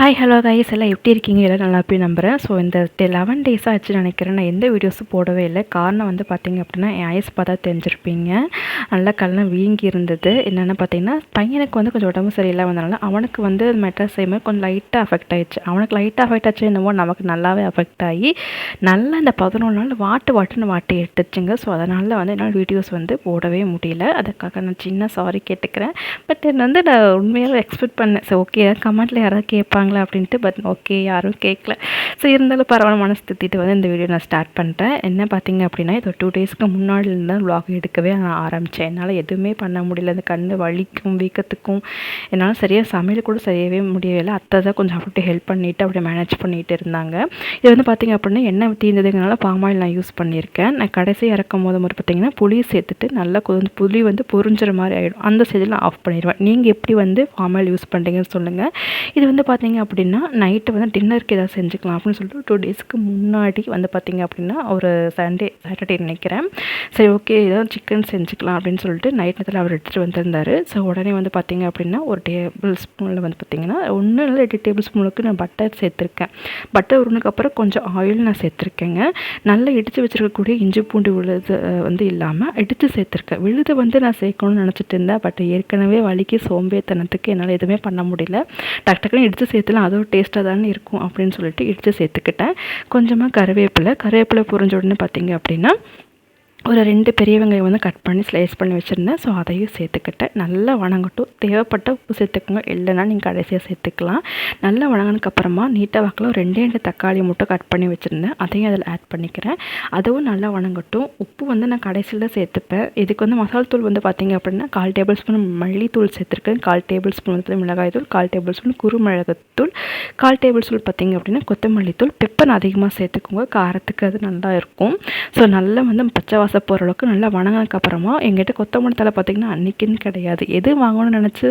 Hi hello guys எல்லாம் எப்படி இருக்கீங்க? எல்லாம் நல்லா போய் நம்புகிறேன் ஸோ இந்த லெவன் டேஸ் ஆச்சு நினைக்கிறேன். நான் எந்த வீடியோஸும் போடவே இல்லை. காரணம் வந்து பார்த்திங்க அப்படின்னா என் ஐஸ் பார்த்தா தெரிஞ்சிருப்பீங்க. நல்லா கல்லாம் வீங்கி இருந்தது. என்னென்னு பார்த்தீங்கன்னா பையனுக்கு வந்து கொஞ்சம் உடம்பு சரியில்லாம வந்தனால அவனுக்கு வந்து மெட்ராஸ் செய்யும்போது கொஞ்சம் லைட்டாக அஃபெக்ட் ஆகிடுச்சு அவனுக்கு லைட்டாக அஃபெக்ட் ஆச்சு என்னவோ நமக்கு நல்லாவே அஃபெக்ட் ஆகி நல்லா இந்த பதினொன்று நாள் வாட்டு வாட்டுன்னு வாட்டி எடுத்துச்சுங்க. ஸோ அதனால் வந்து என்னால் வீடியோஸ் வந்து போடவே முடியல. அதுக்காக நான் சின்ன சாரி கேட்டுக்கிறேன். பட் என்ன வந்து நான் உண்மையாக எக்ஸ்பெக்ட் பண்ணேன். சரி ஓகே கமெண்ட்டில் யாராவது கேட்பாங்க. கேட்பாங்களா அப்படின்ட்டு பட் ஓகே யாரும் கேட்கல ஸோ இருந்தாலும் பரவாயில்ல மனசு திட்டிட்டு வந்து இந்த வீடியோ நான் ஸ்டார்ட் பண்ணிட்டேன் என்ன பார்த்தீங்க அப்படின்னா இது டூ டேஸ்க்கு முன்னாடி தான் வ்ளாக் எடுக்கவே நான் ஆரம்பித்தேன் என்னால் எதுவுமே பண்ண முடியல. அந்த கண் வலிக்கும் வீக்கத்துக்கும். என்னால் சரியாக சமையல் கூட செய்யவே முடியவில்லை அத்தை தான் கொஞ்சம் அப்படி ஹெல்ப் பண்ணிவிட்டு அப்படி மேனேஜ் பண்ணிகிட்டு இருந்தாங்க. இது வந்து பார்த்திங்க அப்படின்னா எண்ணெய் தீர்ந்ததுங்கனால பாமாயில் நான் யூஸ் பண்ணியிருக்கேன். நான் கடைசி இறக்கும் போது மாதிரி பார்த்திங்கன்னா புளி சேர்த்துட்டு நல்லா கொஞ்சம் புளி வந்து பொரிஞ்சிற மாதிரி ஆகிடும் அந்த ஸ்டேஜில் நான் ஆஃப் பண்ணிடுவேன் நீங்கள் எப்படி வந்து பாமாயில் யூஸ் பண்ணுறீங்கன்னு சொல்லுங்கள் இது வந்து பார்த்திங்க பார்த்தீங்க அப்படின்னா நைட்டு வந்து டின்னருக்கு ஏதாவது செஞ்சுக்கலாம் அப்படின்னு சொல்லிட்டு டூ டேஸ்க்கு முன்னாடி வந்து பார்த்திங்க அப்படின்னா ஒரு சண்டே சாட்டர்டே நினைக்கிறேன். சரி ஓகே ஏதாவது சிக்கன் செஞ்சுக்கலாம் அப்படின்னு சொல்லிட்டு நைட் நேரத்தில் அவர் எடுத்துகிட்டு வந்திருந்தார். ஸோ உடனே வந்து பார்த்தீங்க அப்படின்னா ஒரு டேபிள் ஸ்பூனில் வந்து பார்த்திங்கன்னா ஒன்று இல்லை ரெண்டு டேபிள் ஸ்பூனுக்கு நான் பட்டர் சேர்த்துருக்கேன். பட்டர் உருணுக்கப்புறம் கொஞ்சம் ஆயில் நான் சேர்த்துருக்கேங்க. நல்லா இடித்து வச்சுருக்கக்கூடிய இஞ்சி பூண்டு விழுது வந்து இல்லாமல் இடித்து சேர்த்துருக்கேன். விழுது வந்து நான் சேர்க்கணும்னு நினச்சிட்டு இருந்தேன். பட் ஏற்கனவே வலிக்கு சோம்பேத்தனத்துக்கு என்னால் எதுவுமே பண்ண முடியல. டக்கு டக்குன்னு இடித்து சேர்த்துலாம் அதுவும் டேஸ்ட்டாக தானே இருக்கும் அப்படின்னு சொல்லிட்டு இடித்து சேர்த்துக்கிட்டேன். கொஞ்சமாக கருவேப்பிலை. கருவேப்பிலை புரிஞ்ச உடனே பார்த்தீங்க அப்படின்னா ஒரு ரெண்டு பெரிய வெங்காயம் வந்து கட் பண்ணி ஸ்லைஸ் பண்ணி வச்சுருந்தேன். ஸோ அதையும் சேர்த்துக்கிட்டேன். நல்லா வணங்கட்டும். தேவைப்பட்ட உப்பு சேர்த்துக்கோங்க. இல்லைன்னா நீங்கள் கடைசியாக சேர்த்துக்கலாம். நல்லா வணங்கினதுக்கப்புறமா நீட்டாக வாக்கில் ஒரு ரெண்டே ரெண்டு தக்காளி மட்டும் கட் பண்ணி வச்சுருந்தேன். அதையும் அதில் ஆட் பண்ணிக்கிறேன். அதுவும் நல்லா வணங்கட்டும். உப்பு வந்து நான் கடைசியில் சேர்த்துப்பேன். இதுக்கு வந்து மசால் தூள் வந்து பார்த்திங்க அப்படின்னா கால் டேபிள் ஸ்பூன் மல்லித்தூள் சேர்த்துருக்கேன். கால் டேபிள் ஸ்பூன் வந்து மிளகாய் தூள் கால் டேபிள் ஸ்பூன் குருமிளகத்தூள் கால் டேபிள் ஸ்பூன் பார்த்திங்க அப்படின்னா கொத்தமல்லி தூள் பெப்பர் அதிகமாக சேர்த்துக்கோங்க. காரத்துக்கு அது நல்லா இருக்கும். ஸோ நல்லா வந்து பச்சை வாசம் போகிற அளவுக்கு நல்லா வணங்கினதுக்கப்புறமா எங்கிட்ட கொத்தமல்லி தலை பார்த்திங்கன்னா அன்றைக்கின்னு கிடையாது. எது வாங்கணும்னு நினச்சி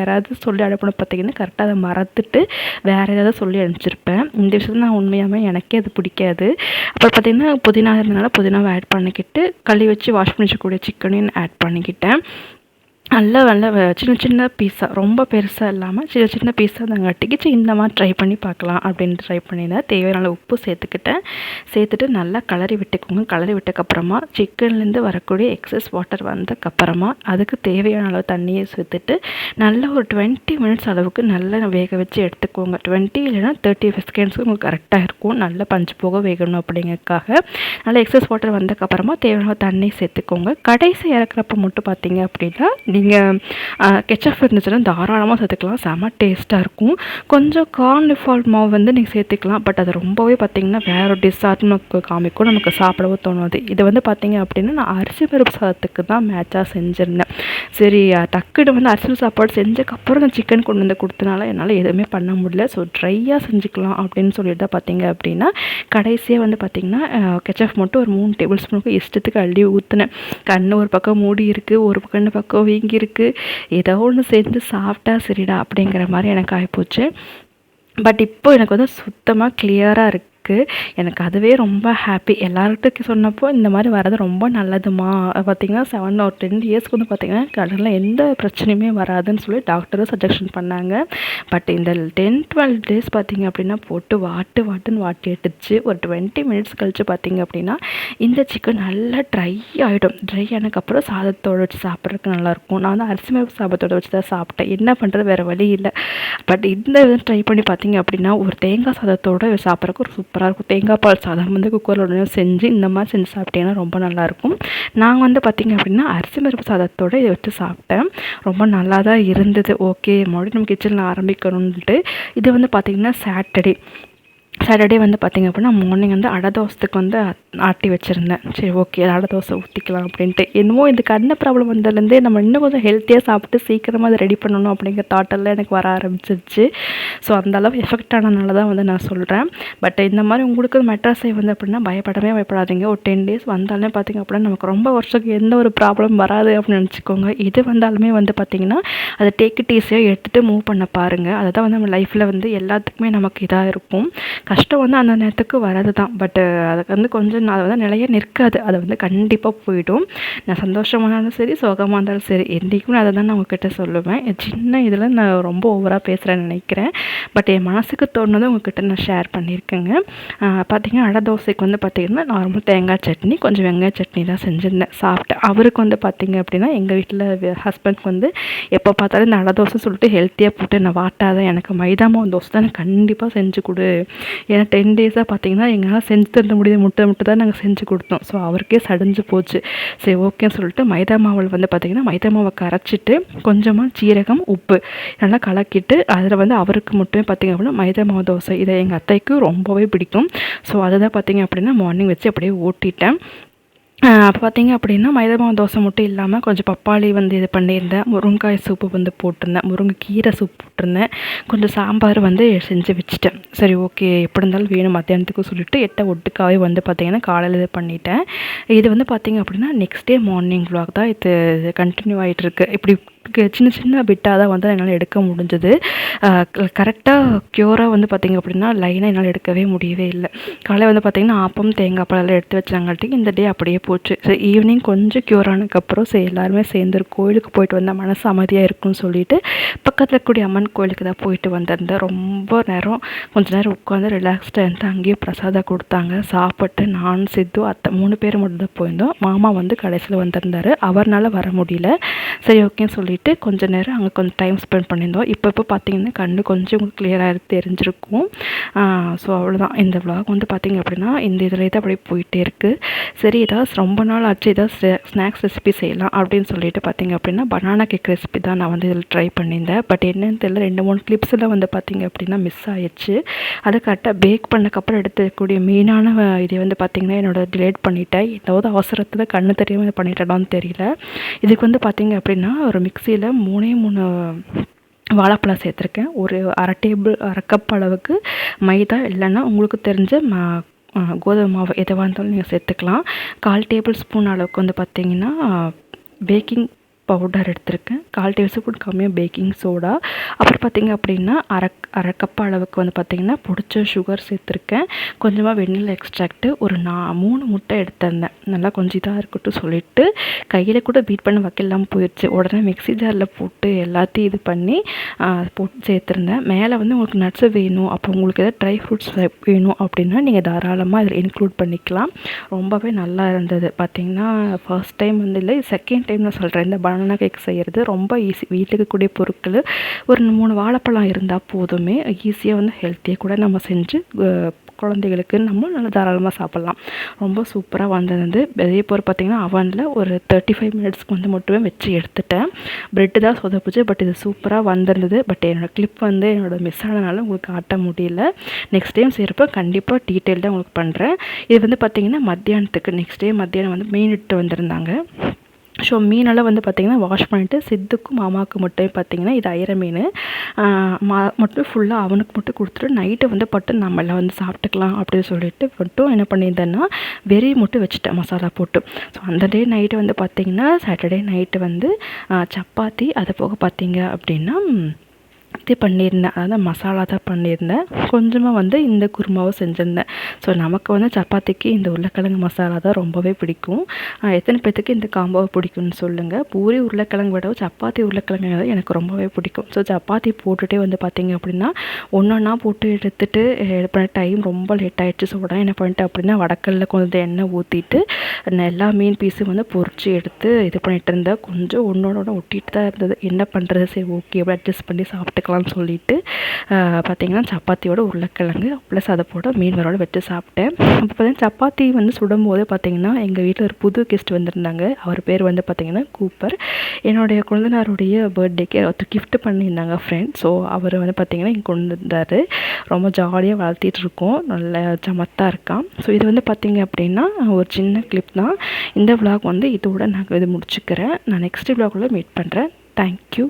யாராவது சொல்லி அனுப்பணும் பார்த்திங்கன்னா கரெக்டாக அதை மறந்துட்டு வேறு ஏதாவது சொல்லி அனுப்பிச்சிருப்பேன். இந்த விஷயத்தில் நான் உண்மையாகவே எனக்கே அது பிடிக்காது. அப்புறம் பார்த்திங்கன்னா புதினா இருந்தனால புதினாவை ஆட் பண்ணிக்கிட்டு கழுவி வச்சு வாஷ் பண்ணி வச்சக்கூடிய சிக்கனையும் ஆட் பண்ணிக்கிட்டேன். நல்ல நல்ல சின்ன சின்ன பீஸாக ரொம்ப பெருசாக இல்லாமல் சின்ன சின்ன பீஸாக தாங்காட்டிக்கு சரி இந்த மாதிரி ட்ரை பண்ணி பார்க்கலாம் அப்படின்ட்டு ட்ரை பண்ணியிருந்தேன் தேவையான உப்பு சேர்த்துக்கிட்டேன். சேர்த்துட்டு நல்லா கலரி விட்டுக்கோங்க. கலரி விட்டக்கப்புறமா சிக்கன்லேருந்து வரக்கூடிய எக்ஸஸ் வாட்டர் வந்தக்கப்புறமா அதுக்கு தேவையான அளவு தண்ணியை சேர்த்துட்டு நல்ல ஒரு டுவெண்ட்டி மினிட்ஸ் அளவுக்கு நல்லா வேக வச்சு எடுத்துக்கோங்க. டுவெண்ட்டி இல்லைனா தேர்ட்டி செகண்ட்ஸுக்கு உங்களுக்கு கரெக்டாக இருக்கும். நல்லா பஞ்சு போக வேகணும் அப்படிங்கிறதுக்காக. நல்லா எக்ஸஸ் வாட்டர் வந்தக்கப்புறமா தேவையான தண்ணி சேர்த்துக்கோங்க. கடைசி இறக்குறப்ப மட்டும் பார்த்தீங்க அப்படின்னா நீங்கள் கெச்சப் இருந்துச்சுன்னா தாராளமாக சேர்த்துக்கலாம். செம டேஸ்ட்டாக இருக்கும். கொஞ்சம் கார்ன் ஃபால்ட் மாவு வந்து நீங்கள் சேர்த்துக்கலாம். பட் அது ரொம்பவே பார்த்திங்கன்னா வேறு டிஷ்ஷாக நமக்கு காமிக்கும். நமக்கு சாப்பிடவும் தோணாது. இது வந்து பார்த்திங்க அப்படின்னா நான் அரிசி பருப்பு சாதத்துக்கு தான் மேட்சாக செஞ்சுருந்தேன். சரி டக்குனு வந்து அரிசி சாப்பாடு செஞ்சதுக்கப்புறம் நான் சிக்கன் கொண்டு வந்து கொடுத்தனால என்னால் எதுவுமே பண்ண முடியல. ஸோ ட்ரையாக செஞ்சுக்கலாம் அப்படின்னு சொல்லிட்டு தான் பார்த்தீங்க அப்படின்னா கடைசியாக வந்து பார்த்திங்கன்னா கெச்சப் மட்டும் ஒரு மூணு டேபிள் ஸ்பூனுக்கு இஷ்டத்துக்கு அள்ளி ஊற்றினேன் கண் ஒரு பக்கம் மூடி இருக்குது ஒரு கண்ணு பக்கம் வீங்கி இருக்கு ஏதோ ஒன்று சேர்ந்து சாப்பிட்டா சரிடா அப்படிங்கிற மாதிரி எனக்கு ஆகிப்போச்சு பட் இப்போ எனக்கு வந்து சுத்தமாக கிளியராக இருக்குது இருக்குது எனக்கு அதுவே ரொம்ப ஹாப்பி எல்லார்கிட்ட சொன்னப்போ இந்த மாதிரி வர்றது ரொம்ப நல்லதுமா? பார்த்திங்கன்னா செவன் ஒரு டென் இயர்ஸ்க்கு வந்து பார்த்திங்கன்னா கடலில் எந்த பிரச்சனையுமே வராதுன்னு சொல்லி டாக்டரும் சஜஷன் பண்ணாங்க. பட் இந்த டென் டுவெல் டேஸ் பார்த்திங்க அப்படின்னா போட்டு வாட்டு வாட்டுன்னு வாட்டி எடுத்துச்சு. ஒரு டுவெண்ட்டி மினிட்ஸ் கழித்து பார்த்திங்க அப்படின்னா இந்த சிக்கன் நல்லா ட்ரை ஆகிடும் ட்ரை ஆனதுக்கப்புறம் சாதத்தோடு வச்சு சாப்பிட்றதுக்கு நல்லாயிருக்கும் நான் வந்து அரிசி மேல் சாதத்தோடு வச்சு தான் சாப்பிட்டேன். என்ன பண்ணுறது வேறு வழி இல்லை. பட் இந்த ட்ரை பண்ணி பார்த்திங்க அப்படின்னா ஒரு தேங்காய் சாதத்தோடு சாப்பிட்றதுக்கு ஒரு சூப்பர் சூப்பராக இருக்கும் தேங்காய் பால் சாதம் வந்து குக்கரில் உடனே செஞ்சு இந்த மாதிரி செஞ்சு சாப்பிட்டீங்கன்னா ரொம்ப நல்லாயிருக்கும். நான் வந்து பார்த்திங்க அப்படின்னா அரிசி பருப்பு சாதத்தோடு இதை வச்சு சாப்பிட்டேன். ரொம்ப நல்லா தான் இருந்தது. ஓகே மறுபடியும் நம்ம கிச்சனில் ஆரம்பிக்கணுன்ட்டு இது வந்து பார்த்திங்கன்னா சாட்டர்டே சாட்டர்டே வந்து பார்த்திங்க அப்படின்னா மார்னிங் வந்து அடை தோசத்துக்கு வந்து ஆட்டி வச்சுருந்தேன். சரி ஓகே அடை தோசை ஊற்றிக்கலாம் அப்படின்ட்டு. என்னமோ இந்த கண்ணு ப்ராப்ளம் வந்ததுலேருந்தே நம்ம இன்னும் கொஞ்சம் ஹெல்த்தியாக சாப்பிட்டு சீக்கிரமாக அதை ரெடி பண்ணணும் அப்படிங்கிற தாட்டெல்லாம் எனக்கு வர ஆரம்பிச்சிருச்சு. ஸோ அந்தளவு எஃபெக்ட் ஆனதுனால தான் வந்து நான் சொல்கிறேன் பட் இந்த மாதிரி உங்களுக்கு மெட்ராஸை வந்து அப்படின்னா பயப்படவே பயப்படாதீங்க. ஒரு டென் டேஸ் வந்தாலுமே பார்த்திங்க அப்படின்னா நமக்கு ரொம்ப வருஷத்துக்கு எந்த ஒரு ப்ராப்ளம் வராது அப்படின்னு நினச்சிக்கோங்க. இது வந்தாலுமே வந்து பார்த்திங்கன்னா அதை டேக் இட் ஈஸியாக எடுத்துகிட்டு மூவ் பண்ண பாருங்கள் அதை தான் வந்து நம்ம லைஃப்பில் வந்து எல்லாத்துக்குமே நமக்கு இதாக இருக்கும். கஷ்டம் வந்து அந்த நேரத்துக்கு வரது தான் பட்டு அதுக்கு வந்து கொஞ்சம் நான் அது வந்து நிலைய நிற்காது. அது வந்து கண்டிப்பாக போயிடும். நான் சந்தோஷமாக இருந்தாலும் சரி சோகமாக இருந்தாலும் சரி என்றைக்கும் அதை தான் நான் உங்ககிட்ட சொல்லுவேன். சின்ன இதில் நான் ரொம்ப ஓவராக பேசுகிறேன்னு நினைக்கிறேன். பட் என் மனசுக்கு தோணுதை உங்ககிட்ட நான் ஷேர் பண்ணியிருக்கேங்க. பார்த்தீங்கன்னா அடை தோசைக்கு வந்து பார்த்திங்கன்னா நார்மல் தேங்காய் சட்னி கொஞ்சம் வெங்காய சட்னி தான் செஞ்சுருந்தேன். சாப்பிட்டேன். அவருக்கு வந்து பார்த்திங்க அப்படின்னா எங்கள் வீட்டில் ஹஸ்பண்ட்க்கு வந்து எப்போ பார்த்தாலும் இந்த அடை தோசை சொல்லிட்டு ஹெல்த்தியாக போட்டு நான் வாட்டாத எனக்கு மைதா மாவு தோசை தான் கண்டிப்பாக செஞ்சு கொடு. ஏன்னா டென் டேஸாக பார்த்தீங்கன்னா எங்களால் செஞ்சு தர முடியுது. முட்டை முட்டை தான் நாங்கள் செஞ்சு கொடுத்தோம். ஸோ அவருக்கே சடைஞ்சு போச்சு. சரி ஓகேன்னு சொல்லிட்டு மைதா மாவில் வந்து பார்த்திங்கன்னா மைதா மாவை கரைச்சிட்டு கொஞ்சமாக சீரகம் உப்பு நல்லா கலக்கிட்டு அதில் வந்து அவருக்கு மட்டுமே பார்த்திங்க அப்படின்னா மைதா மாவு தோசை. இதை எங்கள் அத்தைக்கு ரொம்பவே பிடிக்கும். ஸோ அதை தான் பார்த்திங்க அப்படின்னா மார்னிங் வச்சு அப்படியே ஓட்டிட்டேன். அப்போ பார்த்தீங்க அப்படின்னா மைதா தோசை மட்டும் இல்லாமல் கொஞ்சம் பப்பாளி வந்து இது பண்ணியிருந்தேன். முருங்காய் சூப்பு வந்து போட்டிருந்தேன். முருங்கை கீரை சூப் போட்டிருந்தேன். கொஞ்சம் சாம்பார் வந்து செஞ்சு வச்சுட்டேன். சரி ஓகே. எப்படி இருந்தாலும் வேணும். மத்தியானத்துக்கு சொல்லிட்டு எட்டை ஒட்டுக்காவே வந்து பார்த்திங்கன்னா காலையில் இது பண்ணிட்டேன். இது வந்து பார்த்திங்க அப்படின்னா நெக்ஸ்ட் டே மார்னிங் விலாக் தான். இது கண்டினியூ ஆகிட்டுருக்கு இப்படி சின்ன சின்ன பிட்டாக தான் வந்து என்னால் எடுக்க முடிஞ்சது. கரெக்டாக க்யூராக வந்து பார்த்திங்க அப்படின்னா லைனாக என்னால் எடுக்கவே முடியவே இல்லை. காலையில் வந்து பார்த்திங்கன்னா ஆப்பம் தேங்காய் பழம் எடுத்து வச்சாங்காட்டி இந்த டே அப்படியே போச்சு. ஸோ ஈவினிங் கொஞ்சம் க்யூர் ஆனதுக்கப்புறம் சரி எல்லாருமே சேர்ந்து கோயிலுக்கு போயிட்டு வந்தால் மனசு அமைதியாக இருக்கும்னு சொல்லிட்டு பக்கத்தில் இருக்கக்கூடிய அம்மன் கோயிலுக்கு தான் போயிட்டு வந்திருந்தேன். ரொம்ப நேரம் கொஞ்ச நேரம் உட்காந்து ரிலாக்ஸ்டாக இருந்து அங்கேயே பிரசாதம் கொடுத்தாங்க. சாப்பிட்டு நான் சித்து அத்தை மூணு பேர் மட்டும் தான் போயிருந்தோம். மாமா வந்து கடைசியில் வந்திருந்தார். அவர்னால வர முடியல. சரி ஓகேன்னு சொல்லி போயிட்டு கொஞ்சம் நேரம் அங்கே கொஞ்சம் டைம் ஸ்பெண்ட் பண்ணியிருந்தோம். இப்போ இப்போ பார்த்தீங்கன்னா கண்ணு கொஞ்சம் உங்களுக்கு கிளியராக தெரிஞ்சிருக்கும். ஸோ அவ்வளோதான் இந்த விலாக் வந்து பார்த்திங்க அப்படின்னா இந்த இதில் தான் அப்படியே போயிட்டே இருக்குது சரி ஏதாவது ரொம்ப நாள் ஆச்சு ஏதாவது ஸ்நாக்ஸ் ரெசிபி செய்யலாம் அப்படின்னு சொல்லிட்டு பார்த்திங்க அப்படின்னா பனானா கேக் ரெசிபி தான் நான் வந்து இதில் ட்ரை பண்ணியிருந்தேன். பட் என்னன்னு தெரியல ரெண்டு மூணு கிளிப்ஸில் வந்து பார்த்திங்க அப்படின்னா மிஸ் ஆயிடுச்சு. அதை கரெக்டாக பேக் பண்ணக்கப்புறம் எடுத்துக்கூடிய மெயினான இதை வந்து பார்த்திங்கன்னா என்னோட டிலேட் பண்ணிட்டேன். ஏதாவது அவசரத்தில் கண்ணு தெரியாமல் பண்ணிட்டேனான்னு தெரியல. இதுக்கு வந்து பார்த்திங்க அப்படின்னா ஒரு மிக்ஸ் மிக்சியில் மூணே மூணு வாழைப்பழம் சேர்த்துருக்கேன். ஒரு அரை டேபிள் அரை கப் அளவுக்கு மைதா இல்லைன்னா உங்களுக்கு தெரிஞ்ச ம கோதுமை மாவு எதுவாக இருந்தாலும் நீங்கள் சேர்த்துக்கலாம். கால் டேபிள் ஸ்பூன் அளவுக்கு வந்து பார்த்திங்கன்னா பேக்கிங் பவுடர் எடுத்திருக்கேன். கால் டேபிள் ஸ்பூன் கம்மியாக பேக்கிங் சோடா அப்புறம் பார்த்திங்க அப்படின்னா அரை அரை கப் அளவுக்கு வந்து பார்த்திங்கன்னா பிடிச்ச சுகர் சேர்த்துருக்கேன். கொஞ்சமாக வெண்ணில் எக்ஸ்ட்ராக்ட்டு ஒரு நான் மூணு முட்டை எடுத்திருந்தேன். நல்லா கொஞ்சம் இதாக இருக்கட்டும் சொல்லிவிட்டு கையில் கூட பீட் பண்ண வைக்கலாம் போயிடுச்சு உடனே மிக்ஸி ஜாரில் போட்டு எல்லாத்தையும் இது பண்ணி போட்டு சேர்த்துருந்தேன். மேலே வந்து உங்களுக்கு நட்ஸு வேணும். அப்போ உங்களுக்கு எதாவது ட்ரை ஃப்ரூட்ஸ் வேணும் அப்படின்னா நீங்கள் தாராளமாக இதில் இன்க்ளூட் பண்ணிக்கலாம். ரொம்பவே நல்லா இருந்தது. பார்த்திங்கன்னா ஃபர்ஸ்ட் டைம் வந்து இல்லை செகண்ட் டைம் நான் சொல்கிறேன் இந்த பனானா கேக் செய்கிறது ரொம்ப ஈஸி வீட்டுக்கு கூடிய பொருட்கள் ஒரு மூணு வாழைப்பழம் இருந்தால் போதுமே ஈஸியாக வந்து ஹெல்த்தியாக கூட நம்ம செஞ்சு குழந்தைகளுக்கு நம்ம நல்லா தாராளமாக சாப்பிட்லாம். ரொம்ப சூப்பராக வந்தது இதே போல் பார்த்திங்கன்னா அவனில் ஒரு தேர்ட்டி ஃபைவ் மினிட்ஸ்க்கு வந்து மட்டுமே வச்சு எடுத்துட்டேன். ப்ரெட்டு தான் சொதப்புச்சு பட் இது சூப்பராக வந்திருந்தது. பட் என்னோடய கிளிப் வந்து என்னோடய மிஸ் ஆனதுனால உங்களுக்கு காட்ட முடியல. நெக்ஸ்ட் டைம் செய்கிறப்ப கண்டிப்பாக டீட்டெயில்டாக உங்களுக்கு பண்ணுறேன் இது வந்து பார்த்திங்கன்னா மத்தியானத்துக்கு நெக்ஸ்ட் டே மத்தியானம் வந்து மீன் இட்டு வந்திருந்தாங்க. ஸோ மீனெல்லாம் வந்து பார்த்திங்கன்னா வாஷ் பண்ணிவிட்டு சித்துக்கும் மாமாவுக்கு மட்டும் பார்த்திங்கன்னா இது அயிரை மீன். மா மட்டும் ஃபுல்லாக அவனுக்கு மட்டும் கொடுத்துட்டு நைட்டு வந்து பட்டு நம்மளாம் வந்து சாப்பிட்டுக்கலாம் அப்படின்னு சொல்லிட்டு மட்டும் என்ன பண்ணியிருந்தேன்னா வெறி மட்டும் வச்சுட்டேன் மசாலா போட்டு. ஸோ அந்த டே நைட்டு வந்து பார்த்திங்கன்னா சாட்டர்டே நைட்டு வந்து சப்பாத்தி அதை போக பார்த்திங்க அப்படின்னா இது பண்ணியிருந்தேன். அதாவது மசாலா தான் பண்ணியிருந்தேன். கொஞ்சமாக வந்து இந்த குருமாவும் செஞ்சுருந்தேன். ஸோ நமக்கு வந்து சப்பாத்திக்கு இந்த உருளைக்கிழங்கு மசாலா தான் ரொம்பவே பிடிக்கும். எத்தனை பேர்த்துக்கு இந்த காம்போவை பிடிக்கும்னு சொல்லுங்கள் பூரி உருளைக்கிழங்கு விட சப்பாத்தி உருளைக்கிழங்கு தான் எனக்கு ரொம்பவே பிடிக்கும். ஸோ சப்பாத்தி போட்டுகிட்டே வந்து பார்த்திங்க அப்படின்னா ஒன்று ஒன்றா போட்டு எடுத்துகிட்டு இது பண்ண டைம் ரொம்ப லேட் ஆகிடுச்சு ஸோ உடனே என்ன பண்ணிட்டேன் அப்படின்னா வடக்கல்ல கொஞ்சம் எண்ணெய் ஊற்றிட்டு எல்லா மீன் பீஸும் வந்து பொறிச்சு எடுத்து இது பண்ணிகிட்டு இருந்தேன். கொஞ்சம் ஒன்றோட ஒட்டிகிட்டு தான் இருந்தது. என்ன பண்ணுறது சரி ஓகே அப்படி அட்ஜஸ்ட் பண்ணி சாப்பிட்டு எடுத்துக்கலாம்னு சொல்லிட்டு பார்த்திங்கன்னா சப்பாத்தியோட உருளைக்கிழங்கு ப்ளஸ் அதை போட மீன் வரோட வச்சு சாப்பிட்டேன். அப்போ பார்த்தீங்கன்னா சப்பாத்தி வந்து சுடும் போது பார்த்திங்கன்னா எங்கள் வீட்டில் ஒரு புது கெஸ்ட் வந்திருந்தாங்க. அவர் பேர் வந்து பார்த்திங்கன்னா கூப்பர். என்னுடைய குழந்தைனாருடைய பர்த்டேக்கு ஒருத்தர் கிஃப்ட் பண்ணியிருந்தாங்க ஃப்ரெண்ட் ஸோ அவர் வந்து பார்த்திங்கன்னா இங்கே கொண்டு வந்தார். ரொம்ப ஜாலியாக வளர்த்திட்டு இருக்கோம். நல்ல சமத்தாக இருக்கான். ஸோ இது வந்து பார்த்திங்க அப்படின்னா ஒரு சின்ன கிளிப் தான். இந்த விளாக் வந்து இதோட நான் இது முடிச்சுக்கிறேன். நான் நெக்ஸ்ட் விளாகில் மீட் பண்ணுறேன் தேங்க்யூ